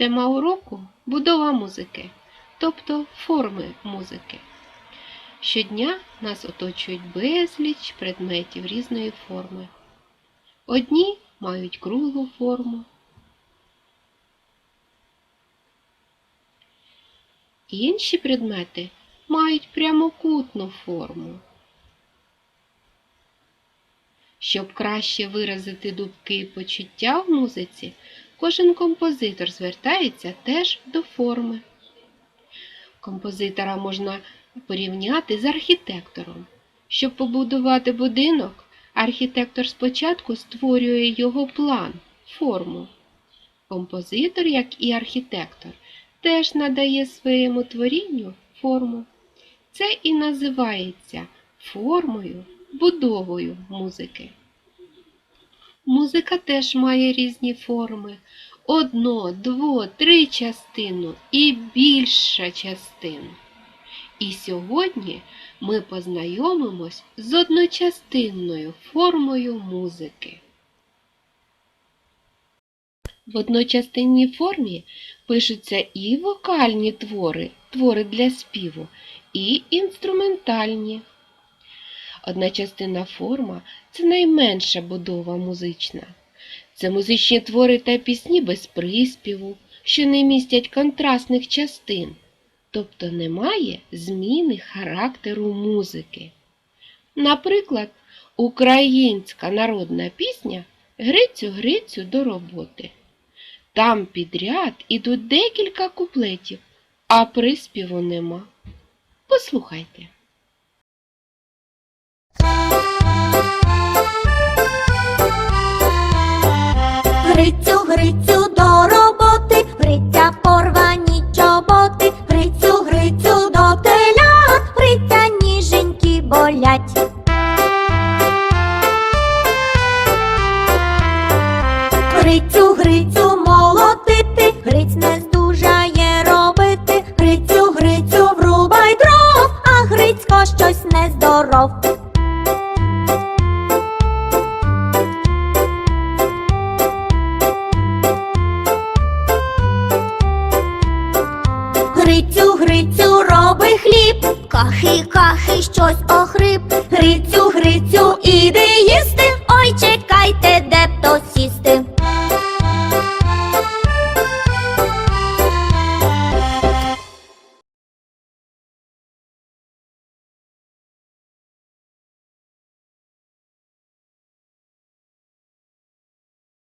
Тема уроку будова музики, тобто форми музики. Щодня нас оточують безліч предметів різної форми. Одні мають круглу форму, інші предмети мають прямокутну форму. Щоб краще виразити думки і почуття в музиці, кожен композитор звертається теж до форми. Композитора можна порівняти з архітектором. Щоб побудувати будинок, архітектор спочатку створює його план, форму. Композитор, як і архітектор, теж надає своєму творінню форму. Це і називається формою, будовою музики. Музика теж має різні форми. Одно, дво, три частину і більше частин. І сьогодні ми познайомимось з одночастинною формою музики. В одночастинній формі пишуться і вокальні твори, твори для співу, і інструментальні. Одночастинна форма це найменша будова музична. Це музичні твори та пісні без приспіву, що не містять контрастних частин, тобто немає зміни характеру музики. Наприклад, українська народна пісня Грицю Грицю до роботи. Там підряд ідуть декілька куплетів, а приспіву нема. Послухайте. Грицю, Грицю до роботи, Гриця порвані чоботи, Грицю, Грицю до телят, Гриця ніженькі болять. Грицю, Грицю молотити, Грицю, Грицю, роби хліб, кахи, кахи, щось охрип. Грицю, Грицю, іди їсти, ой, чекай.